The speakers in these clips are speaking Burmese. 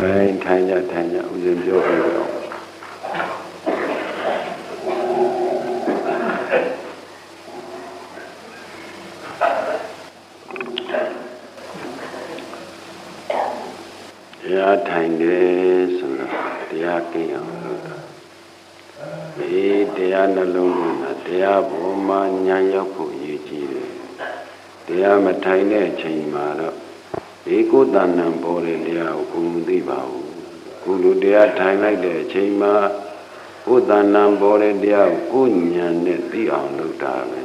အဲထိုင်ကြထိုင်ကြဦးဇင်းပြောပြတော့တရားထိုင်တယ်ဆိုတော့တရားကျင့်အောင်လုပ်တာဒီတရားနှလုံးသွင်းတာတရားပေါ်မှာညာရောက်ဖို့ရည်ကြီးတယ်တရားမထိုင်တဲ့အချိန်မှာတော့ ဒီကိုယ်တဏ္ဍံပေါ်တဲ့တရားကိုကိုယ်မသိပါဘူးကိုယ်လိုတရားထိုင်လိုက်တဲ့အချိန်မှာကိုယ်တဏ္ဍံပေါ်တဲ့တရားကိုကိုယ်ဉာဏ်နဲ့သိအောင်လုပ်တာပဲ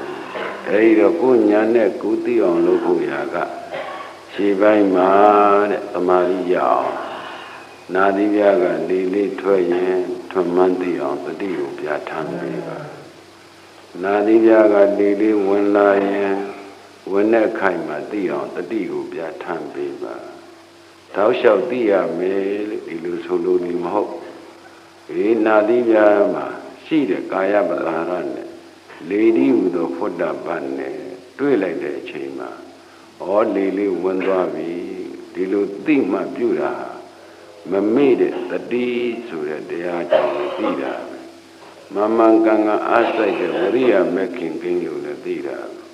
အဲဒီတော့ကိုယ်ဉာဏ်နဲ့ကိုယ်သိအောင်လုပ်ဖို့ရာကခြေပိုင်းမှာတဲ့သမာဓိရအောင်နာသီပြကလေးလေးထွက်ရင်ထွက်မှန်းသိအောင်တတိကိုပြဋ္ဌာန်းပေးပါနာသီပြကလေးလေးဝင်လာရင် ဝင်တဲ့ခိုက်မှာသိအောင်တတိကိုပြဋ္ဌာန်းပေးပါတောက်လျှောက်သိရမယ်လို့ဒီလိုဆိုလို့ဒီမဟုတ်ဒီနာသီပြမှာရှိတဲ့ကာယပလာရနဲ့လေဒီဟူသောဖုဒ္ဓပတ်နဲ့တွေ့လိုက်တဲ့အချိန်မှာဩလေလေးဝင်သွားပြီဒီလိုသိမှပြုတာမမေ့တဲ့တတိဆိုတဲ့တရားကြောင့်သိတာပဲမမှန်ကန်ကန်အားစိုက်တဲ့ဝရိယမက်ခင်ကင်းလို့လည်းသိတာပဲ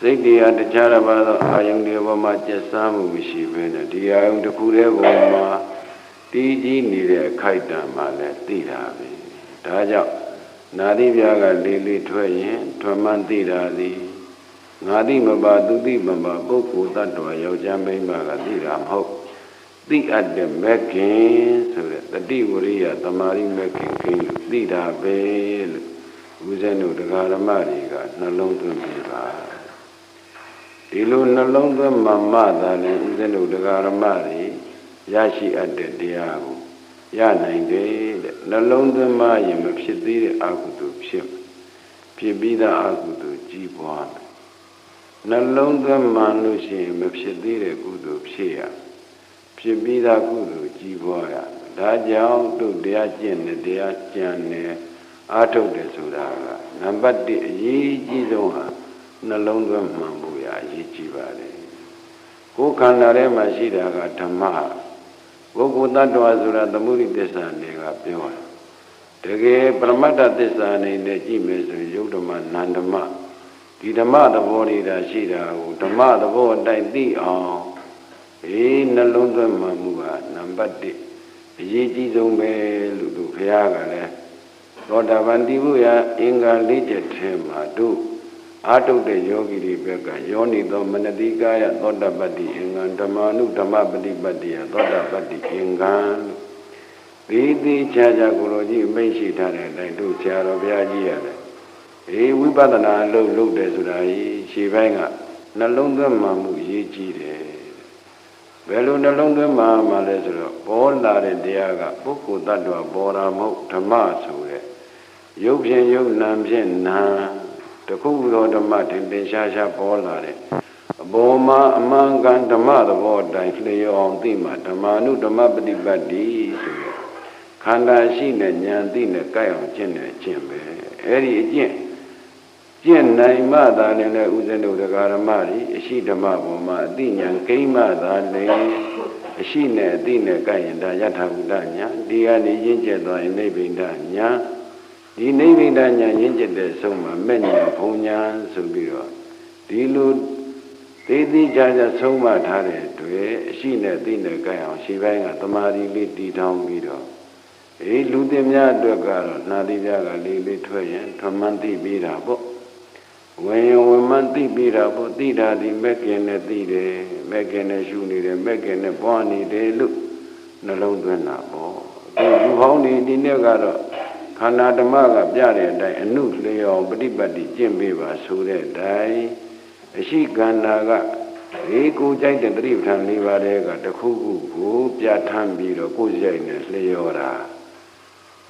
စိတ်တရားတခြားတစ်ပါးသောအာယုန်တွေပေါ်မှာကျက်စားမှုမရှိဘဲနဲ့ဒီအာယုန်တစ်ခုတည်းပေါ်မှာတည်ကြည်နေတဲ့အခိုက်အတန့်မှလည်းသိတာပဲဒါကြောင့်နာတိပြားကလေးလေးထွက်ရင်ထွက်မှန်းသိတာသည်ငါတိမပါသူတိမပါပုဂ္ဂိုလ်တ attva ယောက်ျားမိန်းမကသိတာမဟုတ်သိအပ်တဲ့မက်ခင်ဆိုတဲ့တတိဝရိယတမာရိမက်ခင်ခင်လို့သိတာပဲလို့ဦးဇင်းတို့တရားဓမ္မတွေကနှလုံးသွင်းပြပါ ဒီလိုနှလုံးသွင်းမှမှသာလေဦးဇင်းတို့တရားဓမ္မတွေရရှိအပ်တဲ့တရားကိုရနိုင်တယ်တဲ့နှလုံးသွင်းမှရင်မဖြစ်သေးတဲ့အကုသိုလ်ဖြစ်ဖြစ်ပြီးသားအကုသိုလ်ကြီးပွားမယ်နှလုံးသွင်းမှလို့ရှိရင်မဖြစ်သေးတဲ့ကုသိုလ်ဖြစ်ရဖြစ်ပြီးသားကုသိုလ်ကြီးပွားရဒါကြောင့်တို့တရားကျင့်တဲ့တရားကြံတယ်အားထုတ်တယ်ဆိုတာကနံပါတ်1အရေးကြီးဆုံးဟာ နှလုံးသွင်းမှန်ဖို့ရအရေးကြီးပါတယ်ကိုယ်ခန္ဓာထဲမှာရှိတာကဓမ္မပုဂ္ဂိုလ်တ attva ဆိုတာသမုဒိသစ္စာတွေကပြောတယ်တကယ်ပရမတ္ထသစ္စာအနေနဲ့ကြည့်မယ်ဆိုရင်ယုတ်ဓမ္မနန္ဓမ္မဒီဓမ္မသဘောတွေဒါရှိတာကိုဓမ္မသဘောအတိုင်းသိအောင်အေးနှလုံးသွင်းမှမှုကနံပါတ်1အရေးကြီးဆုံးပဲလို့သူဘုရားကလည်းသောတာပန်တိဖို့ရာအင်္ဂါ၄ချက်ထဲမှာတို့ အာတုတ်တဲ့ယောဂီတွေဘက်ကယောနိသောမနတိကာယသောတာပတ္တိအင်္ဂံဓမ္မာနုဓမ္မပฏิပတ္တိယသောတာပတ္တိအင်္ဂံလို့ဒီတိချာချာကိုလိုကြီးမိတ်ရှိထားတဲ့အတိုင်းတို့ဆရာတော်ဘုရားကြီးရတယ်အေးဝိပဿနာအလုပ်လုပ်တယ်ဆိုတာကြီးရှေ့ပိုင်းကနှလုံးသွင်းမှမှုရေးကြည့်တယ်ဘယ်လိုနှလုံးသွင်းမှမှလဲဆိုတော့ပေါ်လာတဲ့တရားကပုဂ္ဂိုလ်တ attva ပေါ်တာမဟုတ်ဓမ္မဆိုတဲ့ရုပ်ဖြင့်ရုပ်နာမ်ဖြင့်နာမ် တခုသောဓမ္မတင်တင်ရှားရှားပေါ်လာတဲ့အပေါ်မှာအမှန်ကန်ဓမ္မသဘောအတိုင်းလျော်အောင်သိမှဓမ္မာနုဓမ္မပฏิပတ်တိဆိုရယ်ခန္ဓာရှိနဲ့ဉာဏ်သိနဲ့ကြိုက်အောင်ကျင့်တဲ့အကျင့်ပဲအဲ့ဒီအကျင့်ကျင့်နိုင်မှသာလည်းဥစ္စနုဒကာရမတွေအရှိဓမ္မပေါ်မှာအသိဉာဏ်ကိမ့်မှသာလည်းအရှိနဲ့အသိနဲ့ကြိုက်ရင်ဒါယထာဘုဒ္ဓညာဒီကနေရင့်ကျက်သွားရင်နိဗ္ဗိန္ဒညာ ဒီနိဗ္ဗိန္ဒညာရင့်ကျက်တဲ့ဆုံးမှာမဲ့ညာဘုံညာဆိုပြီးတော့ဒီလိုသေးသေးချာချာဆုံးမထားတဲ့အတွက်အရှိနဲ့အသိနဲ့ကြိုက်အောင်ရှေ့ပိုင်းကတမာရီလေးတည်ထောင်ပြီးတော့အေးလူတင်များအတွက်ကတော့နှာသီးပြားကလေးလေးထွက်ရင်ထမှန်သိပြီးတာပေါ့ဝင်ရင်ဝင်မှန်သိပြီးတာပေါ့သိတာဒီမက်ကင်နဲ့သိတယ်မက်ကင်နဲ့ရှုနေတယ်မက်ကင်နဲ့ပွားနေတယ်လို့နှလုံးသွင်းတာပေါ့ဒီလူဟောင်းဒီဒီနေ့ကတော့ ခန္ဓာဓမ္မကပြတဲ့အတိုင်းအနုလျော်ပฏิပတ်တိကျင့်ပေးပါဆိုတဲ့အတိုင်းအရှိကန္နာကဒီကိုကြိုက်တဲ့တတိပဋ္ဌာန်၄ပါးတည်းကတစ်ခုခုကိုပြဋ္ဌာန်းပြီးတော့ကိုယ်ကြိုက်နဲ့လျော်တာ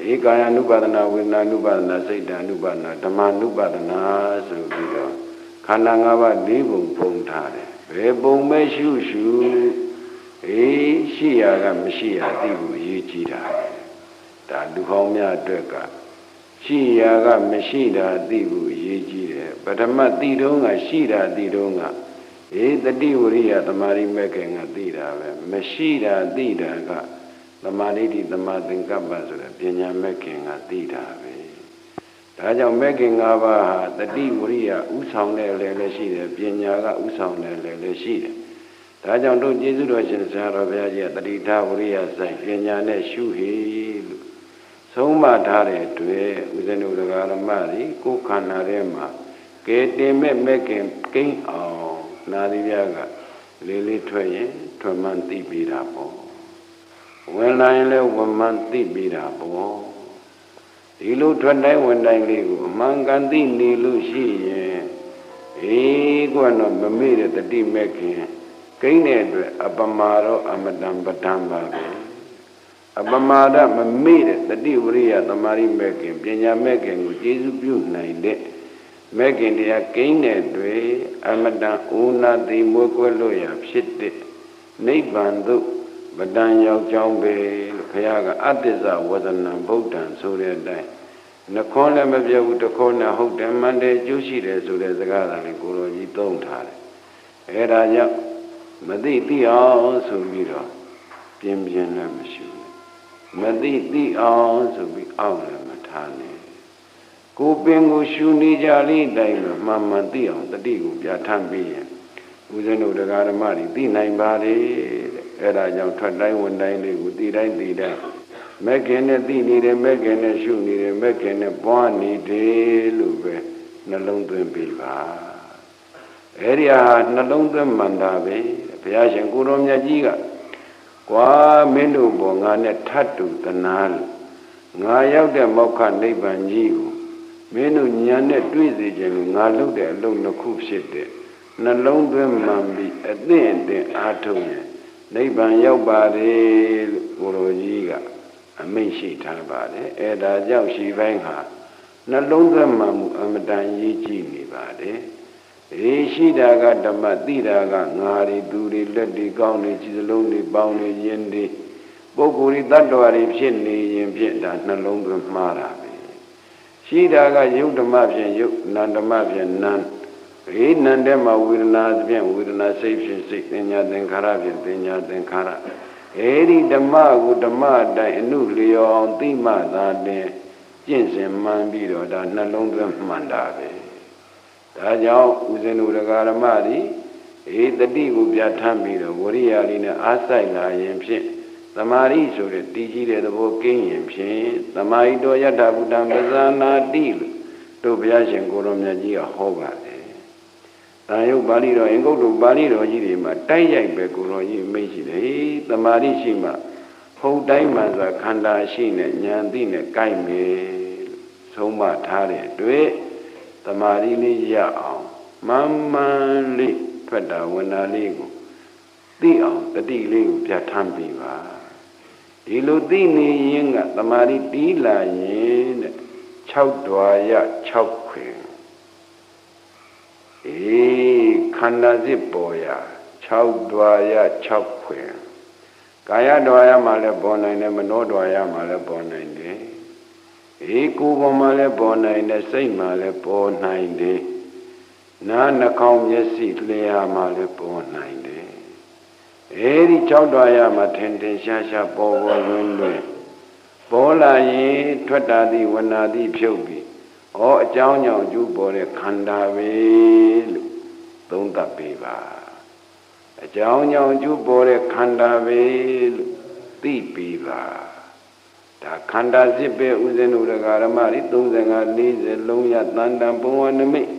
ဧကာယ ानु ပါဒနာဝေဒနာ ानु ပါဒနာစိတ်တ ानु ပါဒနာဓမ္မ ानु ပါဒနာဆိုပြီးတော့ခန္ဓာ၅ပါး၄ပုံပုံထားတယ်ဘယ်ပုံပဲရှုရှုအေးရှိရကမရှိရသိဖို့အရေးကြီးတာ ဒါလူကောင်းများအတွက်ကရှိရာကမရှိတာသိဖို့အရေးကြီးတယ်ပထမသိတုံးကရှိတာသိတုံးကအေးတတိဝရိယသမารိမဲ့ခင်ကသိတာပဲမရှိတာသိတာကသမာဓိတိသမာသင်္ကပ္ပဆိုတဲ့ပညာမဲ့ခင်ကသိတာပဲဒါကြောင့်မဲ့ခင်၅ပါးဟာတတိဝရိယဥဆောင်တဲ့လည်းလည်းရှိတယ်ပညာကဥဆောင်တဲ့လည်းလည်းရှိတယ်ဒါကြောင့်တို့ကျေးဇူးတော်ရှင်ဆရာတော်ဘုရားကြီးကတတိထဝရိယဆိုင်ပညာနဲ့ရှုဟိလို့သုံး မထားတဲ့တွေ့ဦးဇင်းတို့တရားဓမ္မတွေကိုယ်ခန္ဓာထဲမှာကဲတင်မဲ့မဲ့ခင်ကိန်းအောင်နာသီပြကလေးလေးထွက်ရင်ထွက်မှန်သိပြီးတာပေါ့ဝင်လာရင်လည်းဝင်မှန်သိပြီးတာပေါ့ဒီလိုထွက်တိုင်းဝင်တိုင်းလေးကိုအမှန်ကန်သိနေလို့ရှိရင်အေးကတော့မမေ့တဲ့တတိမဲ့ခင်ကိန်းတဲ့အတွက်အပမာရောအမတံပဒံပါပဲ အပမာဒမမေ့တဲ့တတိဝရိယသမာဓိမဲ့ခင်ပညာမဲ့ခင်ကိုကျေစုပြုနိုင်တဲ့မဲ့ခင်တရားကိန်းတဲ့တွေအမတံဥနာတိမွေးကွယ်လို့ရဖြစ်တဲ့နိဗ္ဗာန်သို့ပဒံရောက်ကြောင်းပဲလို့ဘုရားကအတ္တဇဝဇနံဗုဒ္ဓံဆိုတဲ့အတိုင်းနှခေါင်းလည်းမပြောဘူးတခေါနဲ့ဟုတ်တယ်မှန်တယ်ကျိုးရှိတယ်ဆိုတဲ့စကားသာလေးကိုလိုကြီးသုံးထားတယ်အဲဒါကြောင့်မသိသိအောင်ဆိုပြီးတော့ပြင်းပြင်းလည်းမရှိဘူး မသိသိအောင်ဆိုပြီးအောက်လည်းမထားနဲ့ကိုပင်ကိုရှူနေကြလိမ့်တိုင်းမှာမှန်မှန်သိအောင်တတိကိုပြဋ္ဌာန်းပြီးရင်ဦးဇင်းတို့တရားဓမ္မတွေသိနိုင်ပါလေတဲ့အဲဒါကြောင့်ထွက်တိုင်းဝင်တိုင်းလေးကိုသိတိုင်းသိတိုင်းမက်ခင်နဲ့သိနေတယ်မက်ခင်နဲ့ရှုနေတယ်မက်ခင်နဲ့ပွားနေတယ်လို့ပဲနှလုံးသွင်းပြီးပါအဲ့ဒီဟာနှလုံးသွင်းမှန်တာပဲဘုရားရှင်ကိုရောမြတ်ကြီးက ကွာမင်းတို့ဘောငါနဲ့ထတ်တူတနာလို့ငါရောက်တဲ့မောက္ခနိဗ္ဗာန်ကြီးကိုမင်းတို့ညာနဲ့တွေ့စေခြင်းလို့ငါလုပ်တဲ့အလုပ်နှစ်ခုဖြစ်တဲ့နှလုံးသွင်းမှန်ပြီးအသင့်အတင်အားထုတ်ရင်နိဗ္ဗာန်ရောက်ပါတယ်လို့ကိုလိုကြီးကအမိန့်ရှိထားပါတယ်အဲဒါကြောင့်ရှိပိုင်းဟာနှလုံးသွင်းမှန်မှုအမတန်ရေးကြည့်နေပါတယ် အေးရှိတာကဓမ္မသိတာကငါတွေသူတွေလက်တွေကောင်းတွေခြေစလုံးတွေပေါင်းတွေယင်းတွေပုဂ္ဂိုလ်တွေတ attva တွေဖြစ်နေရင်ဖြစ်တာနှလုံးသွင်းမှားတာပဲရှိတာကယုတ်ဓမ္မဖြင့်ယုတ်နန္ဓမ္မဖြင့်နန္ဘေးနန္တဲ့မှာဝေဒနာဖြင့်ဝေဒနာစိတ်ဖြင့်စိတ်သင်ညာသင်္ခါရဖြင့်သင်ညာသင်္ခါရအဲဒီဓမ္မကိုဓမ္မအတိုင်းအနုလျော်အောင်သိမှသာတင်ကျင့်စဉ်မှန်ပြီးတော့ဒါနှလုံးသွင်းမှန်တာပဲ ဒါကြောင့်ဦးဇင်းတို့တရားဓမ္မတွေအေတတိကိုပြဋ္ဌာန်းပြီးတော့ဝရိယလေးနဲ့အားဆိုင်လာရင်ဖြင့်သမာဓိဆိုတဲ့တည်ကြည်တဲ့သဘောကင်းရင်ဖြင့်သမာဓိတော်ယတ္ထဘုဒ္ဓံပဇာနာတိလို့တို့ဘုရားရှင်ကိုရောမြတ်ကြီးကဟောပါတယ်။တန်ရုပ်ပါဠိတော်အင်္ဂုတ္တပါဠိတော်ကြီးတွေမှာတိုက်ရိုက်ပဲကိုရောကြီးမိတ်ရှိတယ်။သမာဓိရှိမှဟုတ်တိုင်းမှဆိုခန္ဓာရှိနဲ့ဉာဏ်သိနဲ့ကိုက်မယ်လို့သုံးမထားတဲ့အတွက်သ မာဓိလေးရအောင်မမှန်မှန်လေးထွက်တာဝဏလေးကိုသိအောင်တတိလေးကိုပြဋ္ဌာန်းပြီးပါဒီလိုသိနေရင်ကသမာဓိတီးလာရင်တဲ့6ဓွာရ6ခွင်အေးခန္ဓာစစ်ပေါ်ရ6ဓွာရ6ခွင်ကာယဓွာရမှာလည်းပေါ်နိုင်တယ်မနောဓွာရမှာလည်းပေါ်နိုင်တယ် အေးကိုယ်ပေါ်မှာလည်းပေါ်နိုင်တယ်စိတ်မှာလည်းပေါ်နိုင်တယ်နားနှာခေါင်းမျက်စိလျှာမှာလည်းပေါ်နိုင်တယ်အဲဒီ၆တော်ရမှာထင်ထင်ရှားရှားပေါ်ပေါ်လွင်လွင်ပေါ်လာရင်ထွက်တာသည်ဝနာသည်ဖြုတ်ပြီးဩအကြောင်းကြောင့်ကျူးပေါ်တဲ့ခန္ဓာပဲလို့သုံးသပ်ပေးပါအကြောင်းကြောင့်ကျူးပေါ်တဲ့ခန္ဓာပဲလို့သိပေးပါ ဒါခန္ဓာစစ်ပဲဥစဉ်တို့ဓမ္မတွေ35 40လုံးရတန်တန်ဘုံဝနမိတ်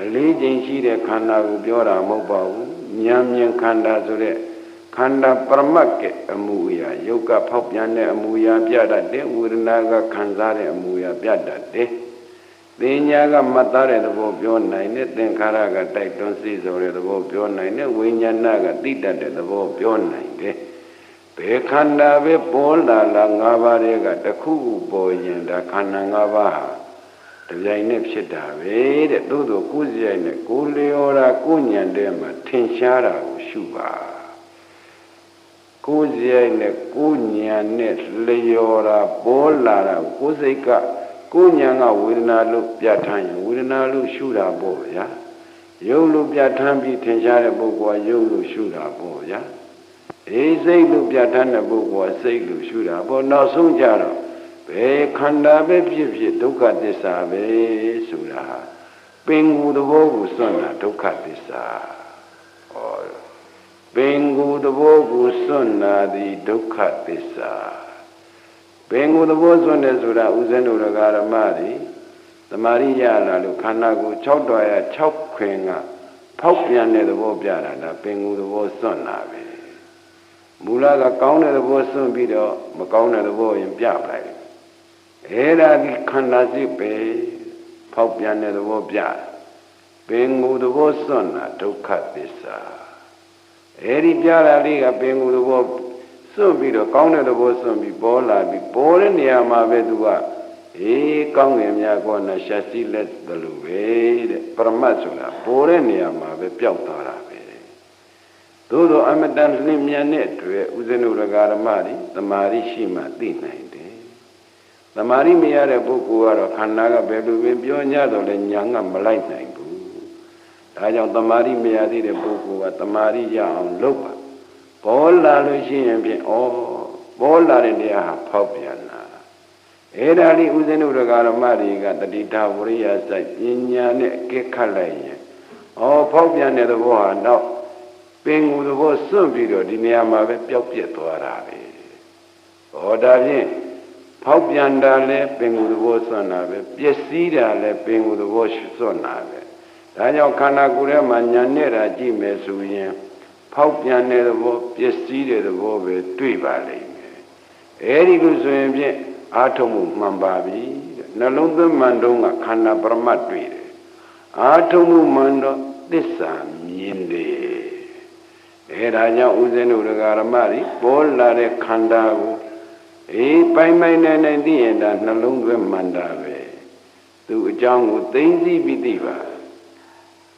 အလေးချိန်ရှိတဲ့ခန္ဓာကိုပြောတာမဟုတ်ပါဘူးဉာဏ်မြင်ခန္ဓာဆိုတဲ့ခန္ဓာပရမတ်ကအမူအရာယုတ်ကဖောက်ပြန်တဲ့အမူအရာပြတတ်တယ်ဝေဒနာကခံစားတဲ့အမူအရာပြတတ်တယ်သင်ညာကမှတ်သားတဲ့သဘောပြောနိုင်တယ်သင်္ခါရကတိုက်တွန်းစိဆိုတဲ့သဘောပြောနိုင်တယ်ဝိညာဏကသိတတ်တဲ့သဘောပြောနိုင်တယ် ဘယ်ခန္ဓာပဲပေါ်လာလာ၅ပါးတည်းကတစ်ခုခုပေါ်ရင်ဒါခန္ဓာ၅ပါးဟာတပြိုင်နဲ့ဖြစ်တာပဲတဲ့သို့သောကိုယ်စီရိုက်နဲ့ကိုလျော်တာကိုညံတဲ့မှာထင်ရှားတာကိုရှုပါကိုယ်စီရိုက်နဲ့ကိုညံနဲ့လျော်တာပေါ်လာတာကိုယ်စိတ်ကကိုညံကဝေဒနာလို့ပြဋ္ဌာန်းရင်ဝေဒနာလို့ရှုတာပေါ့ဗျာယုံလို့ပြဋ္ဌာန်းပြီးထင်ရှားတဲ့ပုဂ္ဂိုလ်ကယုံလို့ရှုတာပေါ့ဗျာ အေးစိတ်လို့ပြဋ္ဌာန်းတဲ့ပုဂ္ဂိုလ်ကစိတ်လို့ရှုတာပေါ့နောက်ဆုံးကြတော့ဘယ်ခန္ဓာပဲဖြစ်ဖြစ်ဒုက္ခသစ္စာပဲဆိုတာပင်ကိုယ်သဘောကိုစွန့်တာဒုက္ခသစ္စာဩပင်ကိုယ်သဘောကိုစွန့်တာဒီဒုက္ခသစ္စာပင်ကိုယ်သဘောစွန့်တယ်ဆိုတာဥစဉ်တို့ရဂရမတွေသမာရိယလာလို့ခန္ဓာကိုယ်6တော်ရ6ခွင်ကဖောက်ပြန်တဲ့သဘောပြတာဒါပင်ကိုယ်သဘောစွန့်တာပဲ မူလကကောင်းတဲ့သဘောစွန့်ပြီးတော့မကောင်းတဲ့သဘောရင်ပြပလိုက်အဲ့ဒါဒီခန္ဓာစိတ်ပဲဖောက်ပြန်တဲ့သဘောပြပင်ကိုယ်သဘောစွန့်တာဒုက္ခသစ္စာအဲ့ဒီပြတာလေးကပင်ကိုယ်သဘောစွန့်ပြီးတော့ကောင်းတဲ့သဘောစွန့်ပြီးပေါ်လာပြီးပေါ်တဲ့နေရာမှာပဲသူကအေးကောင်းငင်များကောနာရှာစီလက်တလူပဲတဲ့ပရမတ်ဆိုတာပေါ်တဲ့နေရာမှာပဲပျောက်သွားတာပဲ သို့သောအမတန်လင်းမြန်တဲ့အတွက်ဥဇနုရဂရမတွေတမာရိရှိမှသိနိုင်တယ်တမာရိမရတဲ့ပုဂ္ဂိုလ်ကတော့ခန္ဓာကဘယ်လိုပင်ပြောညတော့လဲညာကမလိုက်နိုင်ဘူးဒါကြောင့်တမာရိမရသေးတဲ့ပုဂ္ဂိုလ်ကတမာရိရအောင်လုပ်ပါပေါ်လာလို့ရှိရင်ဖြင့်ဩပေါ်လာတဲ့တရားဟာဖောက်ပြန်လာအဲ့ဒါလေးဥစဉ်တို့ရဂရမတွေကတတိထဝရိယစိုက်ပညာနဲ့အကဲခတ်လိုက်ရင်ဩဖောက်ပြန်တဲ့သဘောဟာတော့ ပင်ကိုယ်သဘောစွန့်ပြီးတော့ဒီနေရာမှာပဲပျောက်ပြက်သွားတာပဲဟောဒါဖြင့်ဖောက်ပြန်တာလဲပင်ကိုယ်သဘောစွန့်တာပဲပျက်စီးတာလဲပင်ကိုယ်သဘောစွန့်တာပဲဒါကြောင့်ခန္ဓာကိုယ်ထဲမှာညာနဲ့တာကြည့်မယ်ဆိုရင်ဖောက်ပြန်တဲ့သဘောပျက်စီးတဲ့သဘောပဲတွေ့ပါလိမ့်မယ်အဲဒီလိုဆိုရင်ဖြင့်အာထုံမှုမှန်ပါပြီနှလုံးသွင်းမှန်တော့ကခန္ဓာပရမတ်တွေ့တယ်အာထုံမှုမှန်တော့သစ္စာမြင်တယ် အဲဒါကြောင့်ဥစဉ်တို့ဒကာရမတွေပေါ်လာတဲ့ခန္ဓာကိုအေးပိုင်ပိုင်နိုင်နိုင်သိရင်ဒါနှလုံးသွင်းမှန်တာပဲသူအကြောင်းကိုသိသိပြီးသိပါ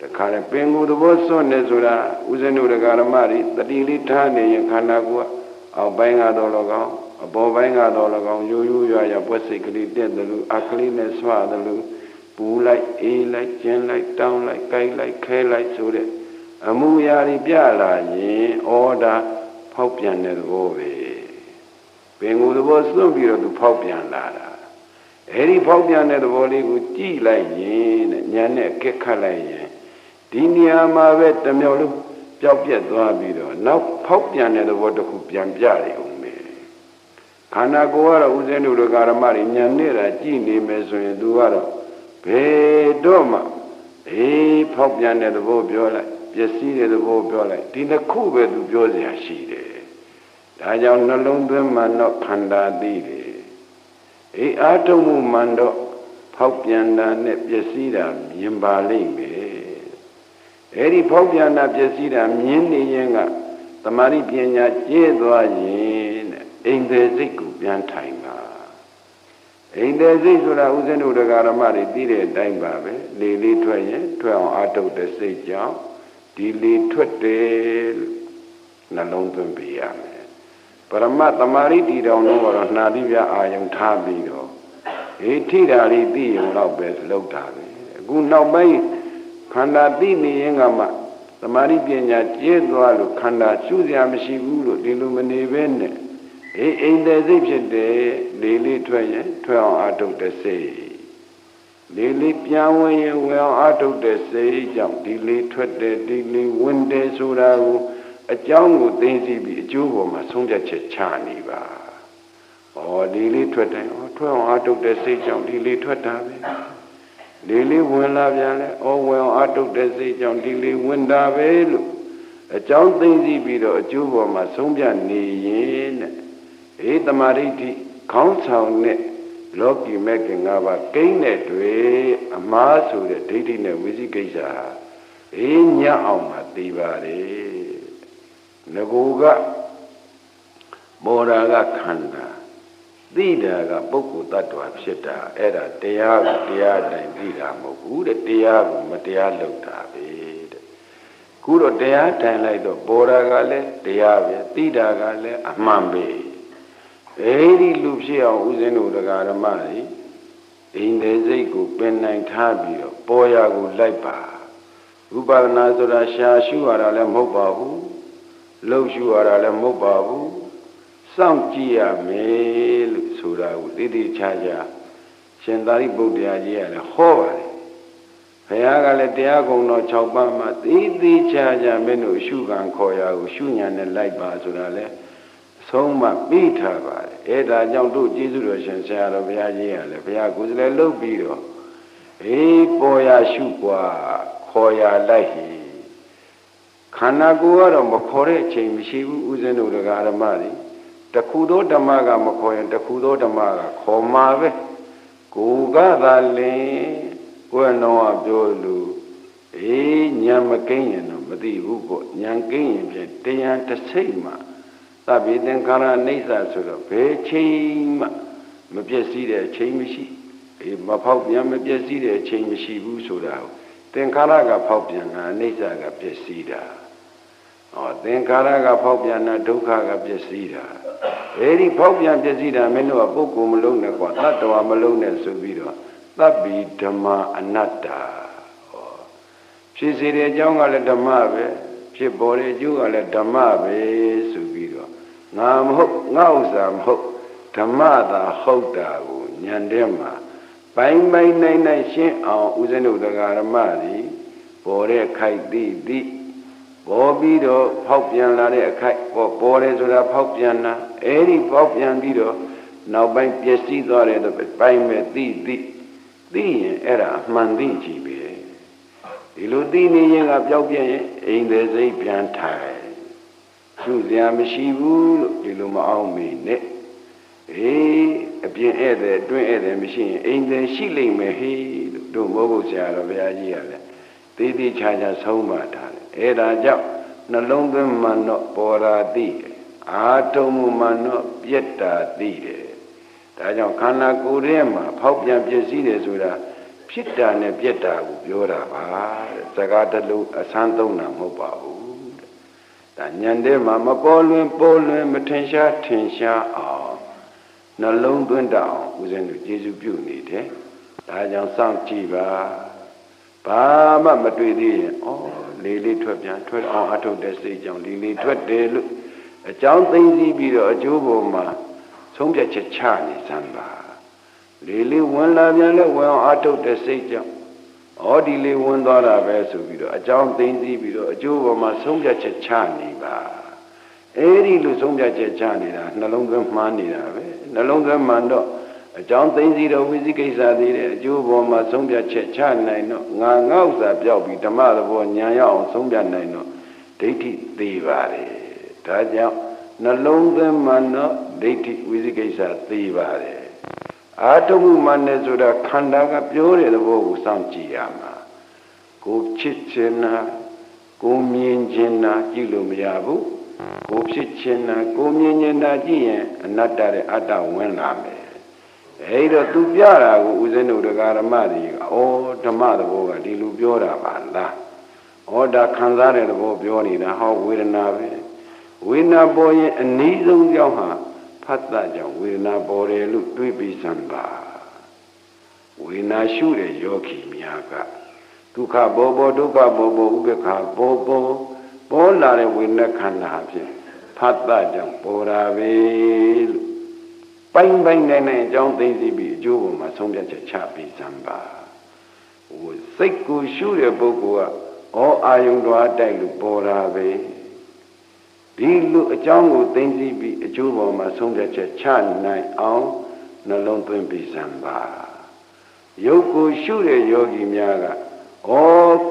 တခါလေပင်ကိုယ်သဘောစွန့်နေဆိုတာဥစဉ်တို့ဒကာရမတွေတတိလေးထားနေရင်ခန္ဓာကိုယ်အောက်ပိုင်းကတော့လောကောင်အပေါ်ပိုင်းကတော့၎င်းရိုးရိုးရွာရွာပွက်စိတ်ကလေးတက်တယ်လို့အခလေးနဲ့ဆွတယ်လို့ပူလိုက်အေးလိုက်ကျင်းလိုက်တောင်းလိုက်ကြိုက်လိုက်ခဲလိုက်ဆိုတဲ့ အမှုရာတွေပြလာရင်ဩဒါဖောက်ပြန်တဲ့သဘောပဲပင်ကိုယ်သဘောစွန့်ပြီးတော့သူဖောက်ပြန်လာတာအဲဒီဖောက်ပြန်တဲ့သဘောလေးကိုကြည့်လိုက်ရင်တဲ့ညာနဲ့ကက်ခတ်လိုက်ရင်ဒီနေရာမှာပဲတမျောလုံးပျောက်ပြက်သွားပြီးတော့နောက်ဖောက်ပြန်တဲ့သဘောတစ်ခုပြန်ပြတယ်ခန္ဓာကိုယ်ကတော့ဥစဉ်တို့ကာရမတွေညံနေတာကြည်နေမယ်ဆိုရင်သူကတော့ဘယ်တော့မှအေးဖောက်ပြန်တဲ့သဘောပြောလိုက် ပျက်စီးတဲ့သဘောပြောလိုက်ဒီတစ်ခုပဲသူပြောစရာရှိတယ်ဒါကြောင့်နှလုံးသွင်းမှတော့ခန္ဓာသိတယ်အေးအာထုံမှုမှန်တော့ဖောက်ပြန်တာနဲ့ပျက်စီးတာမြင်ပါလိမ့်မယ်အဲဒီဖောက်ပြန်တာပျက်စီးတာမြင်နေရင်ကတမာရိပညာကျင့်သွားရင်အိမ်သေးစိတ်ကိုပြန်ထိုင်ပါအိမ်သေးစိတ်ဆိုတာဥစဉ်တို့ဒကာရမတွေသိတဲ့အတိုင်းပါပဲလေလေးထွက်ရင်ထွက်အောင်အာတုတ်တဲ့စိတ်ကြောင့် ဒီလေထွက်တယ်နှလုံးသွင်းပေးရမယ်ပရမတမာရိတီတော်လုံးကတော့နှာတိပြအာယုံထားပြီးတော့အေးထိတာလေးသိရင်တော့ပဲလောက်တာပဲအခုနောက်ပိုင်းခန္ဓာသိနေရင်ကမှသမာဓိပညာကျဲသွားလို့ခန္ဓာရှုစရာမရှိဘူးလို့ဒီလိုမနေဘဲနဲ့အေးအိမ်တဲ့စိတ်ဖြစ်တယ်လေးလေးထွက်ရင်ထွက်အောင်အထုတ်တဲ့စိတ် လေးလေးပြန်ဝင်ရင်ဝင်အောင်အထုတ်တဲ့စိတ်ကြောင့်ဒီလေးထွက်တယ်ဒီလေးဝင်တယ်ဆိုတာကိုအကြောင်းကိုသိသိပြီးအကျိုးပေါ်မှာဆုံးဖြတ်ချက်ချနေပါ။ဩဒီလေးထွက်တယ်ဩထွက်အောင်အထုတ်တဲ့စိတ်ကြောင့်ဒီလေးထွက်တာပဲ။ဒီလေးဝင်လာပြန်လဲဩဝင်အောင်အထုတ်တဲ့စိတ်ကြောင့်ဒီလေးဝင်တာပဲလို့အကြောင်းသိသိပြီးတော့အကျိုးပေါ်မှာဆုံးဖြတ်နေရင်တဲ့အေးတမာရိဋ္ဌိခေါင်းဆောင်နဲ့ လောကီမဲ့ခင်၅ပါးကိန်းတဲ့တွေအမားဆိုတဲ့ဒိဋ္ဌိနဲ့ဝိသိကိစ္စဟာအေးညအောင်မှသိပါတယ်ငကိုကမောရာကခန္ဓာသိတာကပုဂ္ဂိုလ်တ attva ဖြစ်တာအဲ့ဒါတရားကိုတရားတိုင်းသိတာမဟုတ်ဘူးတဲ့တရားကိုမတရားလုပ်တာပဲတဲ့ခုတော့တရားထိုင်လိုက်တော့ဘောရာကလည်းတရားပဲသိတာကလည်းအမှန်ပဲ အဲဒီလူဖြစ်အောင်ဥစဉ်တို့တရားဓမ္မတွေအိမ်တဲ့စိတ်ကိုပင်နိုင်ထားပြီးတော့ပေါ်ရာကိုလိုက်ပါဥပါဒနာဆိုတာရှာရှုရတာလည်းမဟုတ်ပါဘူးလှုပ်ရှုရတာလည်းမဟုတ်ပါဘူးစောင့်ကြည့်ရမယ်လို့ဆိုတာကိုတိတိကျကျရှင်သာရိပုတ္တရာကြီးကလည်းဟောပါတယ်ဘုရားကလည်းတရားကုံတော်6ပါးမှာတိတိကျကျမင်းတို့ရှုခံခေါ်ရကိုရှုညာနဲ့လိုက်ပါဆိုတာလဲ ဆုံးမပြီးထားပါတယ်အဲဒါကြောင့်တို့ကျေးဇူးတော်ရှင်ဆရာတော်ဘုရားကြီးကလည်းဘုရားကိုယ်စလဲလုပ်ပြီးတော့အေးပေါ်ရရှုกว่าခေါ်ရလိုက်ဟိခန္ဓာကိုယ်ကတော့မခေါ်တဲ့အချိန်မရှိဘူးဥစဉ်တို့ဓမ္မတွေတခုသောဓမ္မကမခေါ်ရင်တခုသောဓမ္မကခေါ်မှာပဲကိုယ်ကသာလင်ကိုယ်တော်ကပြောလို့အေးညံမကိန်းရင်တော့မသိဘူးပေါ့ညံကိန်းရင်ဖြင့်တရားတစ်စိတ်မှ သဗ္ဗေသင်္ခါရအိဋ္ဌဆိုတော့ဘယ်ချိန်မှမပြည့်စည်တဲ့အချိန်မရှိအေးမဖောက်ပြန်မပြည့်စည်တဲ့အချိန်မရှိဘူးဆိုတာကိုသင်္ခါရကဖောက်ပြန်တာအိဋ္ဌကပြည့်စည်တာဟောသင်္ခါရကဖောက်ပြန်တာဒုက္ခကပြည့်စည်တာအဲဒီဖောက်ပြန်ပြည့်စည်တာမင်းတို့ကပုဂ္ဂိုလ်မလုံးနဲ့ကွာတတ္တဝါမလုံးနဲ့ဆိုပြီးတော့သဗ္ဗီဓမ္မအနတ္တဟောဖြစ်စေတဲ့အကြောင်းကလည်းဓမ္မပဲဖြစ်ပေါ်တဲ့အကျိုးကလည်းဓမ္မပဲဆိုပြီးတော့ ငါမဟုတ်ငါဥစ္စာမဟုတ်ဓမ္မသာဟုတ်တာကိုညံတဲ့မှာပိုင်းပိုင်းနိုင်နိုင်ရှင်းအောင်ဥစဉ်တို့တရားဓမ္မတွေပေါ်တဲ့ခိုက်တိတိပေါ်ပြီးတော့ဖောက်ပြန်လာတဲ့အခိုက်ပေါ်ပေါ်တယ်ဆိုတာဖောက်ပြန်တာအဲဒီဖောက်ပြန်ပြီးတော့နောက်ပိုင်းပျက်စီးသွားတဲ့ပိုင်းမဲ့တိတိသိရင်အဲ့ဒါအမှန်သိကြည့်ပဲဒီလိုသိနေရင်ကပျောက်ပြည့်ရင်အိမ်သေးစိတ်ပြန်ထိုင် သူစရာမရှိဘူးလို့ဒီလိုမအောင်မေနဲ့အေးအပြင်ဧည့်သည်အတွင်းဧည့်သည်မရှိရင်အိမ်သေးရှိလိမ့်မယ်ဟေးလို့တို့မိုးဖို့ဆရာတော်ဘုရားကြီးကလည်းသေးသေးချာချာဆုံးမထားတယ်အဲ့ဒါကြောင့်နှလုံးသွင်းမှန်တော့ပေါ်ရာသိတယ်အာထုံမှုမှန်တော့ပြက်တာသိတယ်ဒါကြောင့်ခန္ဓာကိုယ်ထဲမှာဖောက်ပြန်ပြည့်စည်တယ်ဆိုတာဖြစ်တာနဲ့ပြက်တာကိုပြောတာပါတဲ့စကားတလုံးအဆန်းသုံးတာမဟုတ်ပါဘူးတဲ့ ဒါညံတဲ့မှာမပေါ်လွင်ပေါ်လွင်မထင်ရှားထင်ရှားအောင်နှလုံးသွင်းတတ်အောင်ဦးဇင်းတို့ကျေစုပြုနေတယ်ဒါကြောင့်စောင့်ကြည့်ပါဘာမှမတွေ့သေးရင်ဩလေးလေးထွက်ပြန်ထွက်အောင်အထုတ်တဲ့စိတ်ကြောင့်လေးလေးထွက်တယ်လို့အကြောင်းသိသိပြီးတော့အကျိုးပေါ်မှာဆုံးဖြတ်ချက်ချနေစမ်းပါလေးလေးဝင်လာပြန်လဲဝင်အောင်အထုတ်တဲ့စိတ်ကြောင့် ဩဒီလေးဝင်သွားတာပဲဆိုပြီးတော့အကြောင်းသိသိပြီးတော့အကျိုးပေါ်မှာဆုံးဖြတ်ချက်ချနေပါအဲ့ဒီလိုဆုံးဖြတ်ချက်ချနေတာနှလုံးသွင်းမှန်းနေတာပဲနှလုံးသွင်းမှန်တော့အကြောင်းသိသိတော့ဝိသိကိစ္စသေးတယ်အကျိုးပေါ်မှာဆုံးဖြတ်ချက်ချနိုင်တော့ငါငေါ့စာပြောက်ပြီးဓမ္မသဘောဉာဏ်ရအောင်ဆုံးဖြတ်နိုင်တော့ဒိဋ္ဌိသေးပါတယ်ဒါကြောင့်နှလုံးသွင်းမှတော့ဒိဋ္ဌိဝိသိကိစ္စသိပါတယ် အာတမှုမှနဲ့ဆိုတာခန္ဓာကပြောတဲ့သဘောကိုစောင့်ကြည့်ရမှာကိုချစ်ခြင်းနာကိုမြင်ခြင်းနာကြည့်လို့မရဘူးကိုဖြစ်ခြင်းနာကိုမြင်ခြင်းနာကြည့်ရင်အနတ္တရဲ့အတ္တဝင်လာမယ်အဲဒီတော့သူပြတာကိုဦးဇင်းတို့တရားဓမ္မတွေကဩဓမ္မသဘောကဒီလိုပြောတာပါလားဩဒါခံစားတဲ့သဘောပြောနေတာဟောဝေဒနာပဲဝေဒနာပေါ်ရင်အနည်းဆုံးကြောင့်ဟာ ဖတ်တာကြောင့်ဝေဒနာပေါ်တယ်လို့တွေးပြီးစမ်းပါဝေဒနာရှုတဲ့ယောဂီများကဒုက္ခဘောဘောဒုက္ခဘောဘောဥပ္ပခါဘောဘောပေါ်လာတဲ့ဝေဒနာခန္ဓာဖြင့်ဖတ်တာကြောင့်ပေါ်တာပဲလို့ပိုင်းပိုင်းနိုင်နိုင်အကြောင်းသိသိပြီးအကျိုးပေါ်မှာဆုံးဖြတ်ချက်ချပြီးစမ်းပါဟိုစိတ်ကိုရှုတဲ့ပုဂ္ဂိုလ်ကဩအာယုံတော်တိုက်လို့ပေါ်တာပဲ ဒီလိုအကြောင်းကိုသိသိပြီးအကျိုးပေါ်မှာဆုံးဖြတ်ချက်ချနိုင်အောင်နှလုံးသွင်းပြီးစမ်းပါယုတ်ကိုရှုတဲ့ယောဂီများကဩ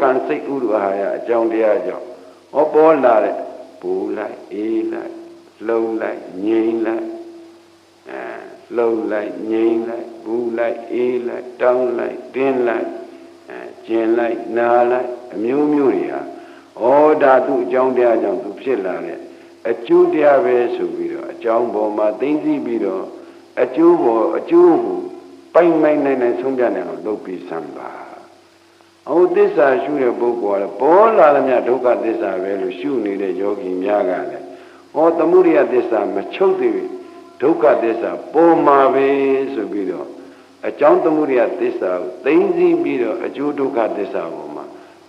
ကံစိတ်ဥဒ္ဓဟာယအကြောင်းတရားကြောင့်ဩပေါ်လာတဲ့ပူလိုက်အေးလိုက်လှုပ်လိုက်ငြိမ်လိုက်အဲလှုပ်လိုက်ငြိမ်လိုက်ဘူးလိုက်အေးလိုက်တောင်းလိုက်တင်းလိုက်အဲကျင်လိုက်နာလိုက်အမျိုးမျိုးတွေဟာဩဓာတုအကြောင်းတရားကြောင့်သူဖြစ်လာတဲ့ အကျိုးတရားပဲဆိုပြီးတော့အကြောင်းပေါ်မှာသိသိပြီးတော့အကျိုးပေါ်အကျိုးကိုပိုင်ပိုင်နိုင်နိုင်ဆုံးပြနိုင်အောင်လုပ်ပြီးစမ်းပါအဟုတ်သစ္စာရှုတဲ့ပုဂ္ဂိုလ်ကပေါ်လာသမျှဒုက္ခသစ္စာပဲလို့ရှုနေတဲ့ယောဂီများကလည်းဟောသမုဒိယသစ္စာမချုပ်သေးဘူးဒုက္ခသစ္စာပေါ်မှာပဲဆိုပြီးတော့အကြောင်းသမုဒိယသစ္စာကိုသိသိပြီးတော့အကျိုးဒုက္ခသစ္စာပေါ်မှာ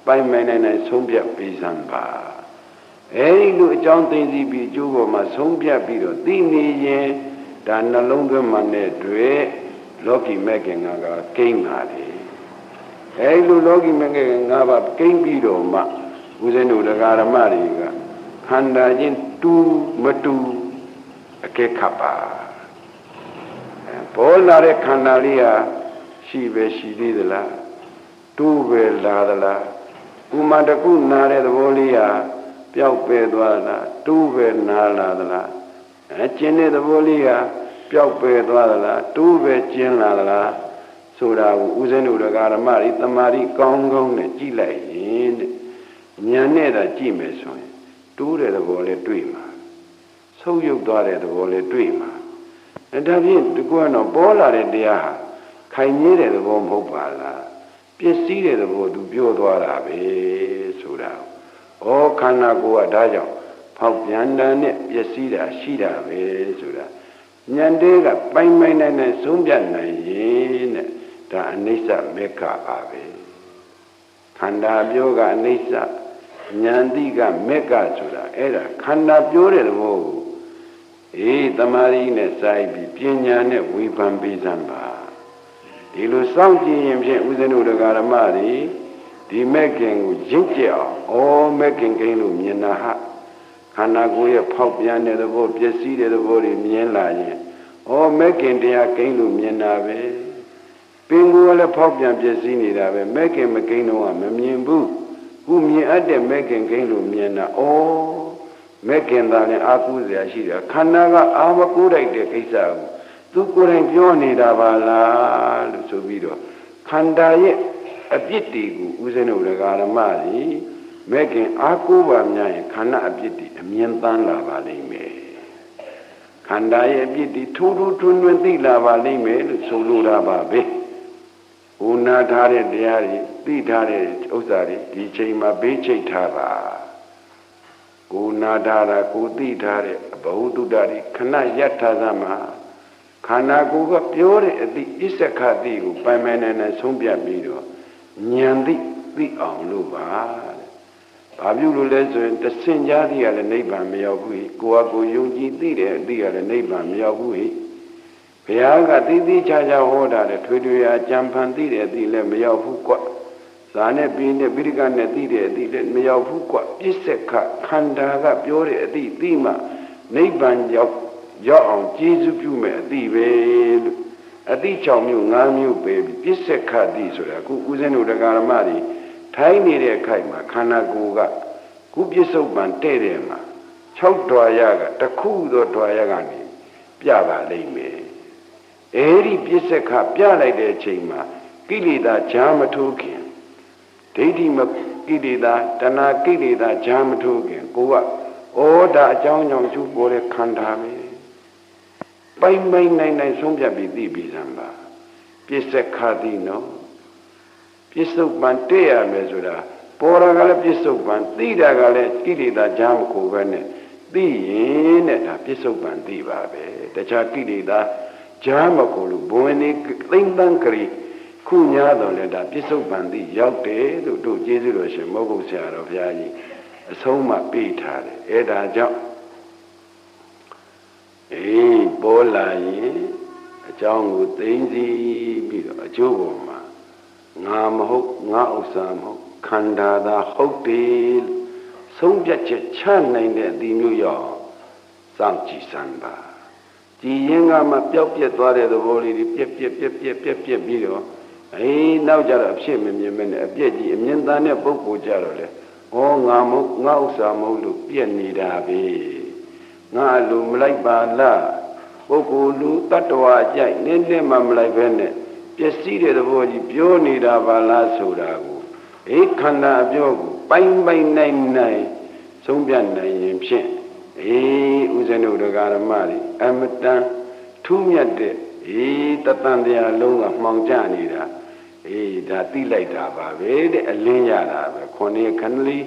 ပိုင်ပိုင်နိုင်နိုင်ဆုံးဖြတ်ပြီးစမ်းပါ အအဲဒီလိုအကြောင်းသိသိပြီးအကျိုးပေါ်မှာဆုံးဖြတ်ပြီးတော့သိနေရင်ဒါနှလုံးသွင်းမှနဲ့တွေ့လောကီမဲ့ခင်ကကကိန်းပါလေအဲဒီလိုလောကီမဲ့ခင်ငါးပါးကိန်းပြီးတော့မှဦးဇင်းတို့တရားဓမ္မတွေကခန္ဓာချင်းတူမတူအကဲခတ်ပါပေါ်လာတဲ့ခန္ဓာလေးဟာရှိပဲရှိသေးသလားတူပဲလာသလားဥမာတကုနာတဲ့သဘောလေးဟာ ပျောက်ပဲသွားလားတူပဲနာလာသလားအဲကျင်းတဲ့သဘောလေးဟာပျောက်ပဲသွားသလားတူပဲကျင်းလာသလားဆိုတာကိုဦးဇင်းတို့ဓမ္မတွေတမာရီကောင်းကောင်းနဲ့ကြည့်လိုက်ရင်တဲ့ဉာဏ်နဲ့သာကြည့်မယ်ဆိုရင်တူးတဲ့သဘောလေးတွေ့မှာဆုပ်ယုပ်သွားတဲ့သဘောလေးတွေ့မှာအဲဒါဖြင့်ဒီကတော့ပေါ်လာတဲ့တရားဟာခိုင်မြဲတဲ့သဘောမဟုတ်ပါလားပျက်စီးတဲ့သဘောသူပြောသွားတာပဲဆိုတာ ဩခန္ဓာကိုယ်ကဒါကြောင့်ဖောက်ပြန်တာနဲ့ပျက်စီးတာရှိတာပဲဆိုတာဉာဏ်တဲကပိုင်ပိုင်နိုင်နိုင်ဆုံးပြနိုင်ရင်တဲ့ဒါအနိစ္စမေခပါပဲခန္ဓာပြောကအနိစ္စဉာဏ်တိကမေခဆိုတာအဲ့ဒါခန္ဓာပြောတဲ့သဘောကိုအေးတမာရီနဲ့စိုက်ပြီးပညာနဲ့ဝေဖန်ပေးစမ်းပါဒီလိုစောင့်ကြည့်ရင်ဖြင့်ဥစဉ်တို့ဓမ္မတွေ ဒီမဲ့ခင်ကိုရင့်ကြအောင်ဩမဲ့ခင်ကိန်းလို့မြင်တာဟာခန္ဓာကိုယ်ရဲ့ဖောက်ပြန်တဲ့သဘောပျက်စီးတဲ့သဘောတွေမြင်လာရင်ဩမဲ့ခင်တရားကိန်းလို့မြင်တာပဲပင်ကိုယ်လည်းဖောက်ပြန်ပျက်စီးနေတာပဲမဲ့ခင်မကိန်းတော့မမြင်ဘူးခုမြင်အပ်တဲ့မဲ့ခင်ကိန်းလို့မြင်တာဩမဲ့ခင်သားလည်းအာကုစရာရှိတယ်ခန္ဓာကအာမကူတိုက်တဲ့ကိစ္စကိုသူကိုယ်တိုင်ပြောနေတာပါလားလို့ဆိုပြီးတော့ခန္ဓာရဲ့ အပြစ်တွေကိုဦးဇင်းတို့ဓမ္မကြီးမဲ့ခင်အာကိုပါများရင်ခန္ဓာအပြစ်တွေအမြင်သန်းလာပါလိမ့်မယ်ခန္ဓာရဲ့အပြစ်တွေထိုးထိုးထွန်းထွန်းသိလာပါလိမ့်မယ်လို့ဆိုလိုတာပါပဲဟိုနာထားတဲ့တရားတွေသိထားတဲ့ဥစ္စာတွေဒီချိန်မှာဘေးချိတ်ထားပါကိုနာထားတာကိုသိထားတဲ့ဘဝတုဒ္ဒတွေခဏရပ်ထားသမှာခန္ဓာကိုယ်ကပြောတဲ့အသည့်အစ္စခတိကိုပိုင်ပိုင်နိုင်နိုင်ဆုံးပြပြီးတော့ ဉာဏ်သိသိအောင်လို့ပါတဲ့။ဘာပြုလို့လဲဆိုရင်တဆင်ကြားသိရလည်းနိဗ္ဗာန်မရောက်ဘူး။ကိုယ်ကကိုယုံကြည်သိတယ်သိရလည်းနိဗ္ဗာန်မရောက်ဘူး။ဘုရားကသိသိချာချာဟောတာလေထွေထွေအကြံဖန်သိတယ်သိလည်းမရောက်ဘူးကွ။ဇာနဲ့ပြင်းနဲ့ပိဋကနဲ့သိတယ်သိလည်းမရောက်ဘူးကွ။ပြစ္ဆက်ခခန္ဓာကပြောတဲ့အသည့်သိမှနိဗ္ဗာန်ရောက်ရောက်အောင်ကျေးဇူးပြုမယ်အသည့်ပဲလို့ အတိ6မျိုး5မျိုးပဲပြစ္ဆက်ခတိဆိုတာခုဦးဇင်းတို့တရားဓမ္မတွေထိုင်းနေတဲ့အခိုက်မှာခန္ဓာကိုယ်ကခုပြစ္ဆုတ်ပံတဲ့တယ်မှာ6ဓွာရကတခုသောဓွာရကနေပြပါလိမ့်မယ်အဲဒီပြစ္ဆက်ခပြလိုက်တဲ့အချိန်မှာကိလေသာဂျာမထိုးခင်ဒိဋ္ဌိမကိလေသာတဏှာကိလေသာဂျာမထိုးခင်ကိုကဩဒါအကြောင်းကြောင့်ကျူပေါ်တဲ့ခန္ဓာပဲ ပိုင်ပိုင်နိုင်နိုင်ဆုံးဖြတ်ပြီးသိပြီးစမ်းပါပြစ္ဆက်ခတိနော်ပြစ္ဆုတ်ပံတည့်ရမယ်ဆိုတာပေါ်တာကလည်းပြစ္ဆုတ်ပံသိတာကလည်းကိလေသာကြားမကိုပဲနဲ့သိရင်တဲ့ဒါပြစ္ဆုတ်ပံသိပါပဲတခြားကိလေသာကြားမကိုလို့ဘဝင်နေသိမ့်တန်းကြရီခုညာတော့လေဒါပြစ္ဆုတ်ပံသိရောက်တယ်လို့တို့ကျေးဇူးတော်ရှင်မောဂုတ်ဆရာတော်ဘုရားကြီးအဆုံးမပေးထားတယ်အဲဒါကြောင့် အေးပေါ်လာရင်အကြောင်းကိုသိသိပြီးတော့အကျိုးပေါ်မှာငါမဟုတ်ငါဥစ္စာမဟုတ်ခန္ဓာသာဟုတ်တယ်ဆုံးဖြတ်ချက်ချနိုင်တဲ့အဒီမျိုးရောက်စောင့်ကြည့်စမ်းပါကြည်ရင်ကမှပျောက်ပြက်သွားတဲ့သဘောလေးတွေပြက်ပြက်ပြက်ပြက်ပြက်ပြက်ပြီးတော့အေးနောက်ကြတော့အဖြစ်မမြင်မနဲ့အပြက်ကြီးအမြင်သားတဲ့ပုဂ္ဂိုလ်ကြတော့လေဩငါမဟုတ်ငါဥစ္စာမဟုတ်လို့ပြက်နေတာပဲ ငါလူမလိုက်ပါလားပုဂ္ဂိုလ်လူတ attva အကြိုက်နည်းနည်းမှမလိုက်ပဲနဲ့ပျက်စီးတဲ့သဘောကြီးပြောနေတာပါလားဆိုတာကိုအေးခန္ဓာအပြောကိုပိုင်ပိုင်နိုင်နိုင်သုံးပြနိုင်ရင်ဖြင့်အေးဥဇဏုဒဂရမတွေအမတန်ထူးမြတ်တဲ့အေးတတန်တရားလုံးကမှောင်ကြနေတာအေးဒါသိလိုက်တာပါပဲတဲ့အလင်းရတာပဲခொနည်းခဏလေး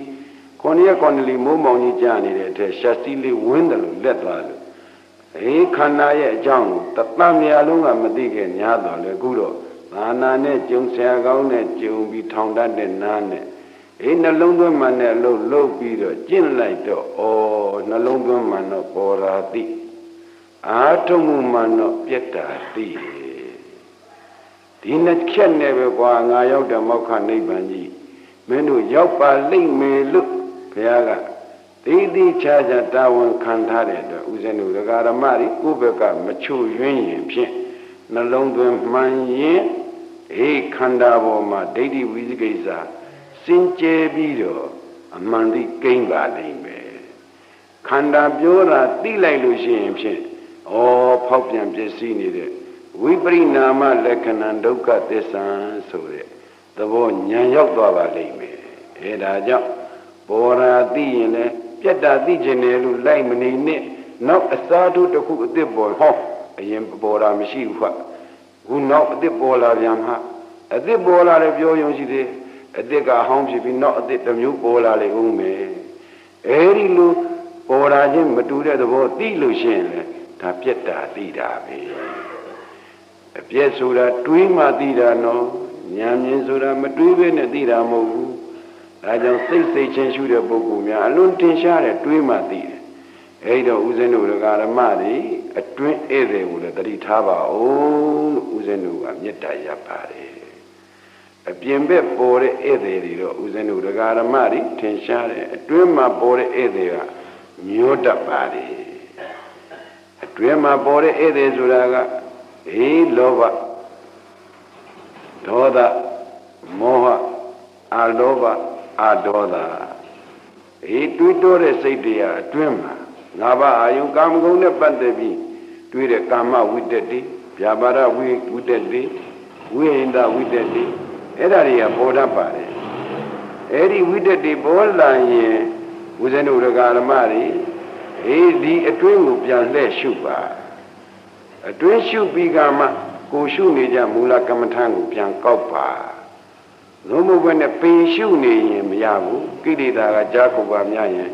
ခொနည်းခொနည်းလေးမိုးမောင်ကြီးကြာနေတဲ့အထက်ရှက်စီးလေးဝင်းတယ်လို့လက်သွားလို့အေးခန္ဓာရဲ့အကြောင်းကိုတတန်မြာလုံးကမသိခဲ့ညာတော့လေအခုတော့သာနာနဲ့ကြုံဆရာကောင်းနဲ့ကြုံပြီးထောင်တတ်တဲ့နားနဲ့အေးနှလုံးသွင်းမှန်တဲ့အလုပ်လုပ်ပြီးတော့ကျင့်လိုက်တော့ဩနှလုံးသွင်းမှန်တော့ပေါ်လာတိအာထုံမှုမှန်တော့ပြက်တာတိဒီနှစ်ချက်နဲ့ပဲကွာငါရောက်တဲ့မောက္ခနိဗ္ဗာန်ကြီးမင်းတို့ရောက်ပါလိမ့်မယ်လို့ဘု ရားကတိတိချာချာတာဝန်ခံထားတဲ့အတွက်ဦးဇင်းတို့ဒကာရမတွေကိုယ့်ဘက်ကမချွတ်ယွင်းရင်ဖြင့်နှလုံးသွင်းမှန်ရင်အေးခန္ဓာပေါ်မှာဒိဋ္ဌိဝိသိကိစ္စစင်ကြယ်ပြီးတော့အမှန်တိကိမ့်ပါလိမ့်မယ်ခန္ဓာပြောတာသိလိုက်လို့ရှိရင်ဖြင့်ဩဖောက်ပြန်ပြည့်စည်နေတဲ့ဝိပရိနာမလက္ခဏာဒုက္ခသစ္စာဆိုတဲ့သဘောဉာဏ်ရောက်သွားပါလိမ့်မယ်အဲဒါကြောင့် ပေါ်ရာသိရင်လည်းပြက်တာသိခြင်းတယ်လို့လိုက်မနေနဲ့နောက်အစားတို့တစ်ခုအစ်စ်ပေါ်ဟောအရင်ပေါ်တာမရှိဘူးခခုနောက်အစ်စ်ပေါ်လာပြန်မှာအစ်စ်ပေါ်လာတယ်ပြောရုံရှိသေးအစ်စ်ကဟောင်းဖြစ်ပြီးနောက်အစ်စ်တစ်မျိုးပေါ်လာလေဦးမယ်အဲဒီလိုပေါ်လာခြင်းမတူတဲ့သဘောသိလို့ရှိရင်လေဒါပြက်တာသိတာပဲအပြက်ဆိုတာတွေးမှသိတာနော်ဉာဏ်မြင်ဆိုတာမတွေးဘဲနဲ့သိတာမဟုတ်ဘူး ဒါကြောင့်စိတ်စိတ်ချင်းရှုတဲ့ပုဂ္ဂိုလ်များအလွန်တင်ရှားတဲ့တွေးမှသိတယ်အဲဒီတော့ဦးဇင်းတို့ဓမ္မတွေအတွင်းဧည့်သည်ကိုလည်းတတိထားပါအောင်လို့ဦးဇင်းတို့ကမေတ္တာရပ်ပါတယ်အပြင်ဘက်ပေါ်တဲ့ဧည့်သည်တွေတော့ဦးဇင်းတို့ဓမ္မတွေထင်ရှားတယ်အတွင်းမှာပေါ်တဲ့ဧည့်သည်ကညှို့တတ်ပါတယ်အတွင်းမှာပေါ်တဲ့ဧည့်သည်ဆိုတာကအေးလောဘဒေါသမောဟအာလောဘ အာဒေါသအေးတွေးတောတဲ့စိတ်တွေအတွင်းမှာငါးပါးအာယုကာမဂုဏ်နဲ့ပတ်သက်ပြီးတွေးတဲ့ကာမဝိတ္တတိဗျာပါဒဝိဝိတ္တတိဝိဟိန္ဒဝိတ္တတိအဲ့ဒါတွေကပေါ်တတ်ပါတယ်အဲ့ဒီဝိတ္တတိပေါ်လာရင်ဦးဇင်းတို့ဓမ္မတွေအေးဒီအတွင်းကိုပြန်လှည့်ရှုပါအတွင်းရှုပြီးကမှကိုရှုနေကြမူလကမ္မထံကိုပြန်ကောက်ပါ လုံးမဘဲနဲ့ပင်ရှုနေရင်မရဘူးကိလေသာကကြားခုပါများရင်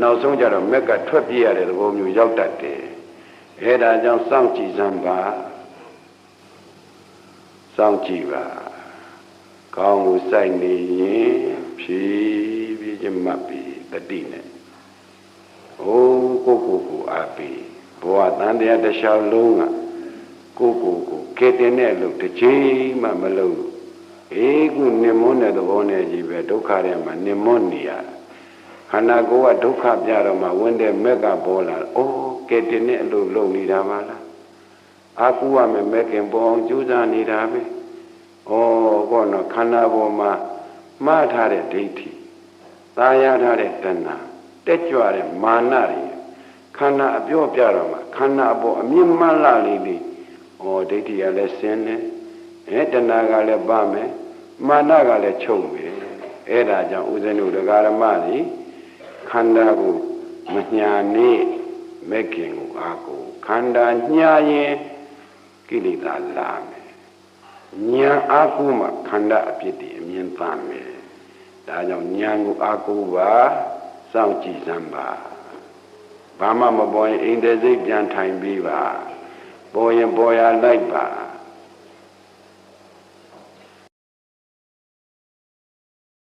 နောက်ဆုံးကြတော့မက်ကထွက်ပြေးရတဲ့သဘောမျိုးရောက်တတ်တယ်အဲဒါကြောင့်စောင့်ကြည့်စမ်းပါစောင့်ကြည့်ပါကောင်းကိုစိုက်နေရင်ဖြည်းဖြည်းချင်းမှတ်ပြီးတတိနဲ့ဟိုးကိုကိုကိုအားပြီးဘဝတန်တရားတစ်လျှောက်လုံးကကိုကိုကိုကဲတင်တဲ့လို့တစ်ချိန်မှမလုပ်ဘူး အေးခုနင်မွန်းတဲ့သဘောနဲ့ကြီးပဲဒုက္ခထဲမှာနင်မွန်းနေရတာခန္ဓာကိုယ်ကဒုက္ခပြတော့မှဝင်တဲ့မက်ကပေါ်လာအိုးကဲတင်နဲ့အလိုလုံနေတာပါလားအာကူရမယ်မက်ခင်ပေါ်အောင်ကြိုးစားနေတာပဲဩကောနော်ခန္ဓာပေါ်မှာမှားထားတဲ့ဒိဋ္ဌိတာယာထားတဲ့တဏ္ဍတက်ကြွတဲ့မာနတွေခန္ဓာအပြော့ပြတော့မှခန္ဓာအပေါ်အမြင့်မှန်လာလေးလေးဩဒိဋ္ဌိကလည်းဆင်းတယ်အဲတဏ္ဍကလည်းပါမယ် မာနကလည်းချုပ်မယ်အဲ့ဒါကြောင့်ဦးဇင်းတို့ဒကာရမတွေခန္ဓာကိုမညာနေမဲ့ခင်ကိုအာကိုခန္ဓာညာရင်ကိလေသာလာမယ်ညာအာကိုမှခန္ဓာအဖြစ်တည်အမြင်သမယ်ဒါကြောင့်ညာကိုအာကိုပါစောင့်ကြည့်စမ်းပါဘာမှမပေါ်ရင်အိမ်တဲ့စိတ်ပြန်ထိုင်ပြီးပါပေါ်ရင်ပေါ်ရလိုက်ပါ